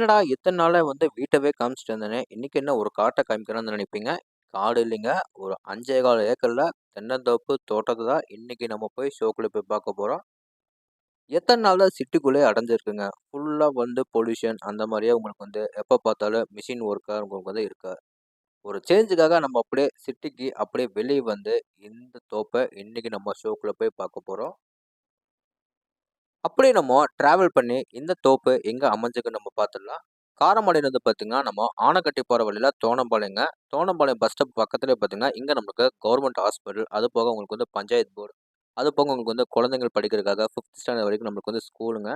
என்னடா எத்தனை நாளா வந்து வீட்டவே காமிச்சிட்டு இருந்தேனே, இன்னைக்கு என்ன ஒரு காட்டை காமிக்கிறேன்னு நினைப்பீங்க. காடு இல்லைங்க. ஒரு அஞ்சே கால் ஏக்கரில் தென்னந்தோப்பு தோட்டத்தை தான் இன்னைக்கு நம்ம போய் ஷோக்குள்ள போய் பார்க்க போகிறோம் எத்தனை நாளில் சிட்டிக்குள்ளே சிட்டிக்குள்ளேயே அடைஞ்சிருக்குங்க. ஃபுல்லாக வந்து பொல்யூஷன் அந்த மாதிரியே உங்களுக்கு வந்து எப்போ பார்த்தாலும் மிஷின் ஒர்க்காக உங்களுக்கு வந்து இருக்கா. ஒரு சேஞ்சுக்காக நம்ம அப்படியே சிட்டிக்கு அப்படியே வெளியே வந்து இந்த தோப்பை இன்னைக்கு நம்ம ஷோக்குள்ள போய் பார்க்க போகிறோம் அப்படியே நம்ம டிராவல் பண்ணி இந்த தோப்பு எங்கே அமைஞ்சிருக்குன்னு நம்ம பார்த்துடலாம். காரமடையிலிருந்து பார்த்தீங்கன்னா, நம்ம ஆனைக்கட்டி போகிற வழியில் தோணம்பாளையங்க. தோணம்பாளையம் பஸ் ஸ்டாப் பக்கத்துலேயே பார்த்தீங்கன்னா, இங்கே நம்மளுக்கு கவர்மெண்ட் ஹாஸ்பிட்டல், அது போக உங்களுக்கு வந்து பஞ்சாயத்து போர்டு, அது போக உங்களுக்கு வந்து குழந்தைங்கள் படிக்கிறதுக்காக ஃபிஃப்த் ஸ்டாண்டர்ட் வரைக்கும் நம்மளுக்கு வந்து ஸ்கூலுங்க.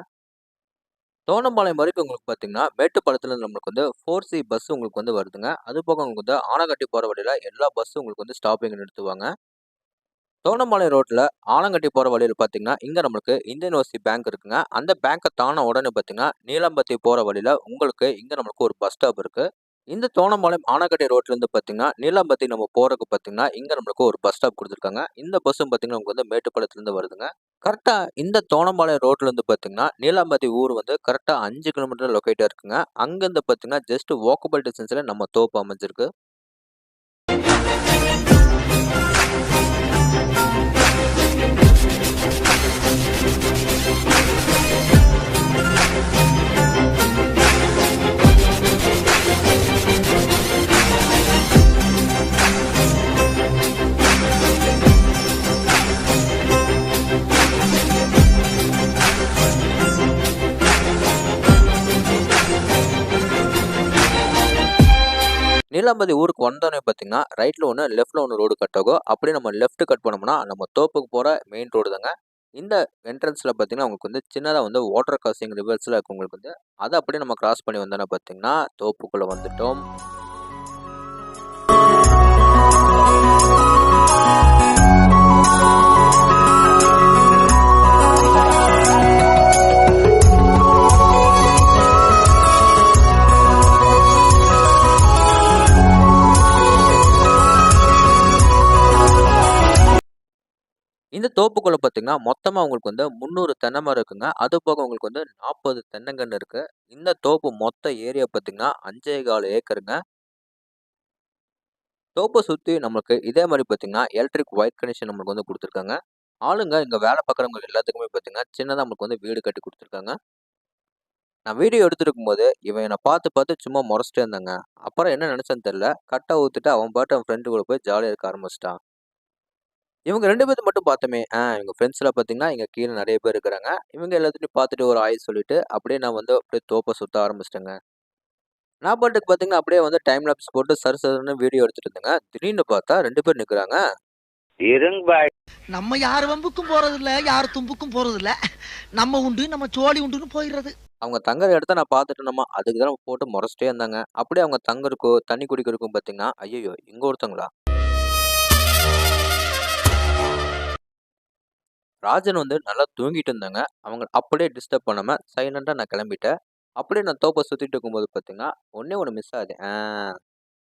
தோணம்பாளையம் வரைக்கும் உங்களுக்கு பார்த்தீங்கன்னா, மேட்டுப்பாளையத்துலேருந்து நம்மளுக்கு வந்து ஃபோர் சி பஸ் உங்களுக்கு வந்து வருதுங்க. அது போக உங்களுக்கு வந்து ஆனைக்கட்டி போகிற வழியில் எல்லா பஸ்ஸும் உங்களுக்கு வந்து ஸ்டாப்பிங் நிறுத்துவாங்க. தோணம்பாளையம் ரோட்டில் ஆலங்கட்டி போகிற வழியில் பார்த்தீங்கன்னா, இங்கே நம்மளுக்கு இந்தியன் ஓசி பேங்க் இருக்குங்க. அந்த பேங்க்கை தான உடனே பார்த்தீங்கன்னா, நீலாம்பத்தி போகிற வழியில் உங்களுக்கு இங்கே நம்மளுக்கு ஒரு பஸ் ஸ்டாப் இருக்குது இந்த தோணம்பாளையம் ஆனக்கட்டை ரோட்லேருந்து பார்த்தீங்கன்னா, நீலாம்பத்தி நம்ம போகிறதுக்கு பார்த்தீங்கன்னா, இங்கே நம்மளுக்கு ஒரு பஸ் ஸ்டாப் கொடுத்துருக்காங்க இந்த பஸ்ஸும் பார்த்தீங்கன்னா, உங்களுக்கு வந்து மேட்டுப்பாளையத்துலேருந்து வருதுங்க. கரெக்டாக இந்த தோணம்பாளையம் ரோட்லேருந்து பார்த்தீங்கன்னா, நீலாம்பத்தி ஊர் வந்து கரெக்டாக அஞ்சு கிலோமீட்டர் லொக்கேட்டாக இருக்குங்க. அங்கேருந்து பார்த்தீங்கன்னா, ஜஸ்ட் வாக்கபிள் டிஸ்டன்ஸில் நம்ம தோப்பு அமைஞ்சிருக்கு. நீலாம்பதி ஊருக்கு வந்தோடனே பார்த்தீங்கன்னா, ரைட்டில் ஒன்று லெஃப்ட்டில் ஒன்று ரோடு கட் ஆகும். அப்படியே நம்ம லெஃப்ட் கட் பண்ணோம்னா, நம்ம தோப்புக்கு போகிற மெயின் ரோடு தாங்க. இந்த என்ட்ரன்ஸில் பார்த்தீங்கன்னா, உங்களுக்கு வந்து சின்னதாக வந்து வாட்டர் கிராசிங் ரிவர்ஸில் இருக்கு உங்களுக்கு வந்து. அதை அப்படியே நம்ம கிராஸ் பண்ணி வந்தோன்னா பார்த்தீங்கன்னா, தோப்புக்குள்ளே வந்துட்டோம். இந்த தோப்புக்குள்ள பார்த்தீங்கன்னா, மொத்தமாக உங்களுக்கு வந்து 300 தென்னை மரம் இருக்குங்க. அது போக உங்களுக்கு வந்து நாற்பது தென்னங்கன்று இருக்கு. இந்த தோப்பு மொத்த ஏரியா பார்த்தீங்கன்னா, 5 1/4 ஏக்கருங்க. தோப்பை சுற்றி நமக்கு இதே மாதிரி பார்த்தீங்கன்னா, எலக்ட்ரிக் ஒயர் கனெக்ஷன் நம்மளுக்கு வந்து கொடுத்துருக்காங்க ஆளுங்க இங்கே வேலை பார்க்குறவங்க எல்லாத்துக்குமே பார்த்தீங்கன்னா, சின்னதாக நம்மளுக்கு வந்து வீடு கட்டி கொடுத்துருக்காங்க நான் வீடியோ எடுத்துருக்கும்போது, இவன் என்ன பார்த்து பார்த்து சும்மா முறைச்சிட்டே இருந்தாங்க. அப்புறம் என்ன நினச்சேன்னு தெரியல. கட்டை ஊற்றுட்டு அவன் பாட்டு அவன் ஃப்ரெண்டு கூட போய் ஜாலியாக இருக்க ஆரம்பிச்சிட்டான் இவங்க 2 பேத்த மட்டும் பார்த்தோமே, ஆ இவங்க ஃப்ரெண்ட்ஸ்லாம் பார்த்தீங்கன்னா, இங்க கீழ நெறைய பேர் இருக்கிறாங்க. இவங்க எல்லாத்தையும் பார்த்துட்டு ஒரு ஹாய் சொல்லிட்டு, அப்படியே நான் வந்து அப்படியே தோப்ப சுத்த ஆரம்பிச்சுட்டேங்க. நான் பாட்டுக்கு பார்த்தீங்கன்னா, அப்படியே வந்து டைம் லேப்ஸ் போட்டு சர சரன்னு வீடியோ எடுத்துட்டு இருந்தேங்க. திடீர்னு பார்த்தா 2 பேர் பாய். நம்ம யார் வம்புக்கும் போறதில்ல, யார் தும்புக்கும் போறதில்ல. நம்ம உண்டு, நம்ம சோழி உண்டுன்னு போயிடுறது. அவங்க தங்குற இடத்த நான் பார்த்துட்டேனம்மா, அதுக்கு தான் போட்டு முறைச்சிட்டே இருந்தாங்க. அப்படியே அவங்க தங்குறதுக்கும், தண்ணி குடிக்கிறதுக்கும் பார்த்தீங்கன்னா, ஐய்யய்யோ! இங்க ஒருத்தங்களா? ராஜன் வந்து நல்லா தூங்கிட்டு இருந்தாங்க. அவங்க அப்படியே டிஸ்டர்ப் பண்ணாமல் சைலண்டாக நான் கிளம்பிட்டேன். அப்படியே நான் தோப்பை சுற்றிட்டு இருக்கும்போது பார்த்தீங்கன்னா, ஒன்றே ஒன்று மிஸ் ஆகுது.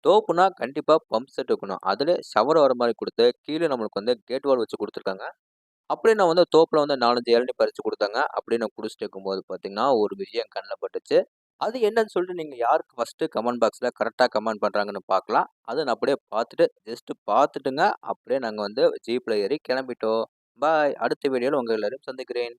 தோப்புனா கண்டிப்பாக பம்ப் செட் இருக்கணும். அதில் ஷவர் வர மாதிரி கொடுத்து கீழே நம்மளுக்கு வந்து கேட் வால் வச்சு கொடுத்துருக்காங்க அப்படியே நான் வந்து தோப்பில் வந்து 4, 5 இளநீ கொடுத்தாங்க அப்படியே நான் குடிச்சிட்டு இருக்கும்போது பார்த்தீங்கன்னா, ஒரு விஷயம் கண்ணில் பட்டுச்சு. அது என்னன்னு சொல்லிட்டு நீங்கள் யாருக்கு ஃபஸ்ட்டு கமெண்ட் பாக்ஸில் கரெக்டாக கமெண்ட் பண்ணுறாங்கன்னு பார்க்கலாம். அதை நான் அப்படியே பார்த்துட்டு, ஜஸ்ட்டு பார்த்துட்டுங்க, அப்படியே நாங்கள் வந்து ஜீப்பில் ஏறி கிளம்பிட்டோம். பாய். அடுத்த வீடியோவில் உங்கள் எல்லோரும் சந்திக்கிறேன்.